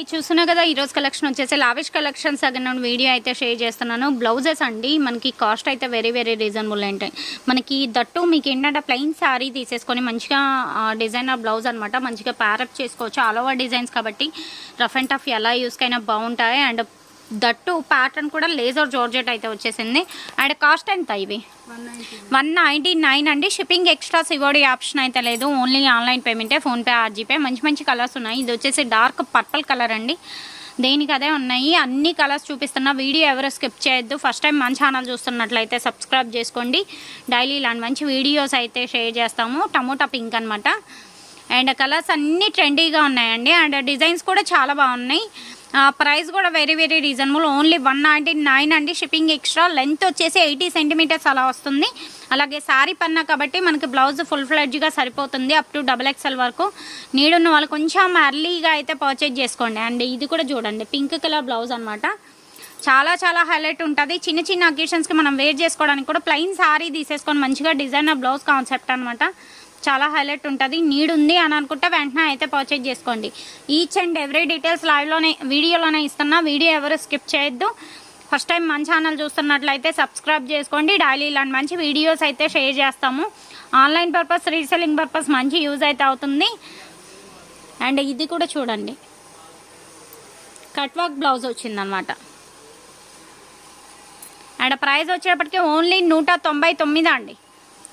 ఇది చూస్తున్నా కదా ఈరోజు కలెక్షన్ వచ్చేసి లావిష్ కలెక్షన్స్ దగ్గర వీడియో అయితే షేర్ చేస్తున్నాను. బ్లౌజెస్ అండి మనకి కాస్ట్ అయితే వెరీ వెరీ రీజనబుల్ ఉంటాయి మనకి దట్టు మీకు ఏంటంటే ప్లెయిన్ శారీ తీసేసుకొని మంచిగా డిజైనర్ బ్లౌజ్ అనమాట మంచిగా ప్యారప్ చేసుకోవచ్చు. ఆల్ ఓవర్ డిజైన్స్ కాబట్టి రఫ్ అండ్ టఫ్ ఎలా యూస్కైనా బాగుంటాయి. అండ్ దట్టు ప్యాటర్న్ కూడా లేజర్ జార్జెట్ అయితే వచ్చేసింది. అండ్ కాస్ట్ ఎంత ఇవి? వన్ నైంటీ నైన్ అండి. షిప్పింగ్ ఎక్స్ట్రా సివోడి ఆప్షన్ అయితే లేదు. ఓన్లీ ఆన్లైన్ పేమెంటే ఫోన్పే ఆర్జీపే. మంచి మంచి కలర్స్ ఉన్నాయి. ఇది వచ్చేసి డార్క్ పర్పుల్ కలర్ అండి. దేనికి అదే ఉన్నాయి. అన్ని కలర్స్ చూపిస్తున్నా వీడియో ఎవరు స్కిప్ చేయొద్దు. ఫస్ట్ టైం మన ఛానల్ చూస్తున్నట్లయితే సబ్స్క్రైబ్ చేసుకోండి. డైలీ ఇలాంటి మంచి వీడియోస్ అయితే షేర్ చేస్తాము. టమోటా పింక్ అనమాట అండ్ కలర్స్ అన్నీ ట్రెండీగా ఉన్నాయండి. అండ్ డిజైన్స్ కూడా చాలా బాగున్నాయి. ప్రైస్ కూడా very very reasonable only one ninety nine అండి. షిప్పింగ్ ఎక్స్ట్రా లెంత్ వచ్చేసి ఎయిటీ సెంటీమీటర్స్ అలా వస్తుంది. అలాగే శారీ పన్నా కాబట్టి మనకి బ్లౌజ్ ఫుల్ ఫ్లెడ్జ్గా సరిపోతుంది. అప్ టు డబల్ ఎక్స్ఎల్ వరకు. నీడున్న వాళ్ళు కొంచెం అర్లీగా అయితే పర్చేజ్ చేసుకోండి. అండ్ ఇది కూడా చూడండి. పింక్ కలర్ బ్లౌజ్ అనమాట చాలా చాలా హైలైట్ ఉంటుంది. చిన్న చిన్న అకేషన్స్కి మనం వేర్ చేసుకోవడానికి కూడా ప్లెయిన్ శారీ తీసేసుకొని మంచిగా డిజైన్ బ్లౌజ్ కాన్సెప్ట్ అనమాట చాలా హైలైట్ ఉంటుంది. నీడ్ ఉంది అని అనుకుంటే వెంటనే అయితే పర్చేజ్ చేసుకోండి. ఈచ్ అండ్ ఎవ్రీ డీటెయిల్స్ లైవ్లోనే వీడియోలోనే ఇస్తున్నా. వీడియో ఎవరు స్కిప్ చేయొద్దు. ఫస్ట్ టైం మన ఛానల్ చూస్తున్నట్లయితే సబ్స్క్రైబ్ చేసుకోండి. డైలీ ఇలాంటి మంచి వీడియోస్ అయితే షేర్ చేస్తాము. ఆన్లైన్ పర్పస్ రీసెల్లింగ్ పర్పస్ మంచి యూజ్ అయితే అవుతుంది. అండ్ ఇది కూడా చూడండి. కట్ వర్క్ బ్లౌజ్ వచ్చిందనమాట అండ్ ప్రైస్ వచ్చేటప్పటికి ఓన్లీ నూట తొంభై తొమ్మిది అండి.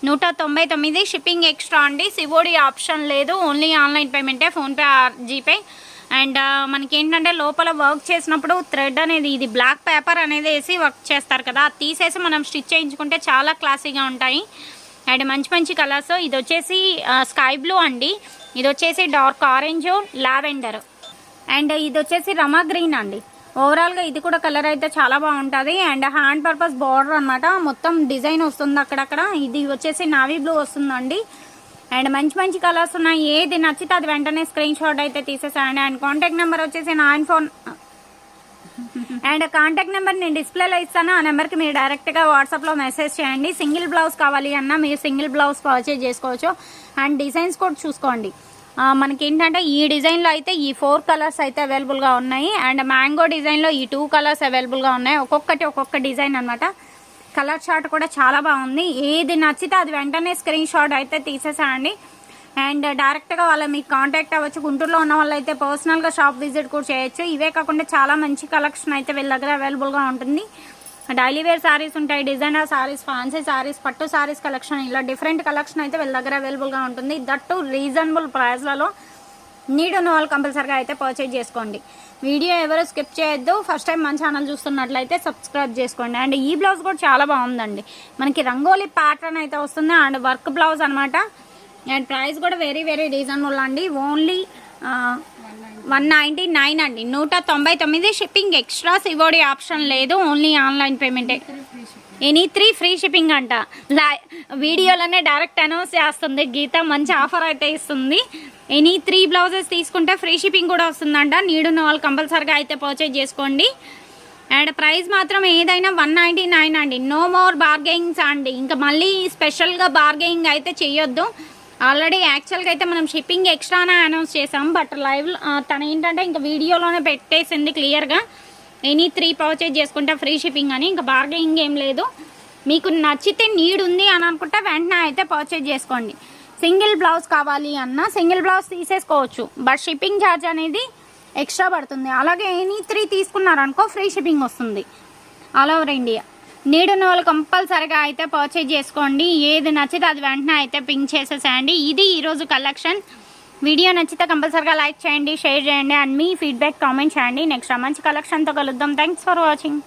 నూట తొంభై తొమ్మిది షిప్పింగ్ ఎక్స్ట్రా అండి. సివోడి ఆప్షన్ లేదు. ఓన్లీ ఆన్లైన్ పేమెంటే ఫోన్పే జీపే అండ్ మనకి ఏంటంటే లోపల వర్క్ చేసినప్పుడు థ్రెడ్ అనేది ఇది బ్లాక్ పేపర్ అనేది వేసి వర్క్ చేస్తారు కదా. అది తీసేసి మనం స్టిచ్ చేయించుకుంటే చాలా క్లాసీగా ఉంటాయి. అండ్ మంచి మంచి కలర్స్. ఇది వచ్చేసి స్కై బ్లూ అండి. ఇది వచ్చేసి డార్క్ ఆరెంజ్ లావెండర్. అండ్ ఇది వచ్చేసి రమా గ్రీన్ అండి. ఓవరాల్గా ఇది కూడా కలర్ అయితే చాలా బాగుంటుంది. అండ్ హ్యాండ్ పర్పస్ బార్డర్ అనమాట మొత్తం డిజైన్ వస్తుంది అక్కడక్కడ. ఇది వచ్చేసి నావీ బ్లూ వస్తుందండి. అండ్ మంచి మంచి కలర్స్ ఉన్నాయి. ఏది నచ్చితే అది వెంటనే స్క్రీన్ షాట్ అయితే తీసేసాయండి. అండ్ కాంటాక్ట్ నెంబర్ వచ్చేసి nine phone and contact number నేను డిస్ప్లేలో ఇస్తాను. ఆ నెంబర్కి మీరు డైరెక్ట్గా వాట్సాప్లో మెసేజ్ చేయండి. సింగిల్ బ్లౌజ్ కావాలి అన్నా మీరు సింగిల్ బ్లౌజ్ పర్చేజ్ చేసుకోవచ్చు. అండ్ డిజైన్స్ కూడా చూసుకోండి. మనకేంటంటే ఈ డిజైన్లో అయితే ఈ ఫోర్ కలర్స్ అయితే అవైలబుల్గా ఉన్నాయి. అండ్ మ్యాంగో డిజైన్లో ఈ టూ కలర్స్ అవైలబుల్గా ఉన్నాయి. ఒక్కొక్కటి ఒక్కొక్క డిజైన్ అనమాట కలర్ షార్ట్ కూడా చాలా బాగుంది. ఏది నచ్చితే అది వెంటనే స్క్రీన్ షాట్ అయితే తీసేసాయండి. అండ్ డైరెక్ట్గా వాళ్ళ మీకు కాంటాక్ట్ అవ్వచ్చు. గుంటూరులో ఉన్న వాళ్ళు అయితే పర్సనల్గా షాప్ విజిట్ కూడా చేయొచ్చు. ఇవే కాకుండా చాలా మంచి కలెక్షన్ అయితే వీళ్ళ దగ్గర అవైలబుల్గా ఉంటుంది. డైలీ వేర్ శారీస్ ఉంటాయి డిజైనర్ శారీస్ ఫ్యాన్సీ సారీస్ పట్టు శారీస్ కలెక్షన్ ఇలా డిఫరెంట్ కలెక్షన్ అయితే వీళ్ళ దగ్గర అవైలబుల్గా ఉంటుంది. దట్టు రీజనబుల్ ప్రైస్లలో నీడ్ ఉన్న వాళ్ళు కంపల్సరీగా అయితే పర్చేజ్ చేసుకోండి. వీడియో ఎవరు స్కిప్ చేయొద్దు. ఫస్ట్ టైం మన ఛానల్ చూస్తున్నట్లయితే సబ్స్క్రైబ్ చేసుకోండి. అండ్ ఈ బ్లౌజ్ కూడా చాలా బాగుందండి. మనకి రంగోలీ ప్యాటర్న్ అయితే వస్తుంది. అండ్ వర్క్ బ్లౌజ్ అనమాట అండ్ ప్రైస్ కూడా వెరీ వెరీ రీజనబుల్ అండి. ఓన్లీ వన్ నైంటీ నైన్ అండి. నూట తొంభై తొమ్మిది షిప్పింగ్ ఎక్స్ట్రా సివోడి ఆప్షన్ లేదు. ఓన్లీ ఆన్లైన్ పేమెంటే. ఎనీ త్రీ ఫ్రీ షిప్పింగ్ అంట. లా వీడియోలోనే డైరెక్ట్ అనౌన్స్ చేస్తుంది. గీత మంచి ఆఫర్ అయితే ఇస్తుంది. ఎనీ త్రీ బ్లౌజెస్ తీసుకుంటే ఫ్రీ షిప్పింగ్ కూడా వస్తుందంట. నీడున్న వాళ్ళు కంపల్సరీగా అయితే పర్చేజ్ చేసుకోండి. అండ్ ప్రైస్ మాత్రం ఏదైనా వన్ నైంటీ నైన్ అండి. నో మోర్ బార్గెయింగ్స్ అండి. ఇంకా మళ్ళీ స్పెషల్గా బార్గెయింగ్ అయితే చేయొద్దు. ఆల్రెడీ యాక్చువల్గా అయితే మనం షిప్పింగ్ ఎక్స్ట్రానే అనౌన్స్ చేసాం బట్ లైవ్ తను ఏంటంటే ఇంకా వీడియోలోనే పెట్టేసింది క్లియర్గా. ఎనీ త్రీ పర్చేజ్ చేసుకుంటే ఫ్రీ షిప్పింగ్ అని ఇంకా బార్గెయింగ్ ఏం లేదు. మీకు నచ్చితే నీడ్ ఉంది అని అనుకుంటే వెంటనే అయితే పర్చేజ్ చేసుకోండి. సింగిల్ బ్లౌజ్ కావాలి అన్న సింగిల్ బ్లౌజ్ తీసేసుకోవచ్చు బట్ షిప్పింగ్ ఛార్జ్ అనేది ఎక్స్ట్రా పడుతుంది. అలాగే ఎనీ త్రీ తీసుకున్నారనుకో ఫ్రీ షిప్పింగ్ వస్తుంది. All over India. నీడున్న వాళ్ళు కంపల్సరిగా అయితే పర్చేజ్ చేసుకోండి. ఏది నచ్చితే అది వెంటనే అయితే పింక్ చేసేసేయండి. ఇది ఈరోజు కలెక్షన్ వీడియో నచ్చితే కంపల్సరిగా లైక్ చేయండి షేర్ చేయండి అండ్ మీ ఫీడ్బ్యాక్ కామెంట్ చేయండి. నెక్స్ట్ మంచి కలెక్షన్తో కలుద్దాం. Thanks for watching